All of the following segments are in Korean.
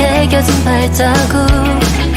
새겨진 발자국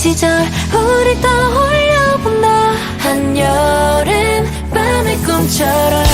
시절 우리 떠올려본다. 한여름 밤의 꿈처럼.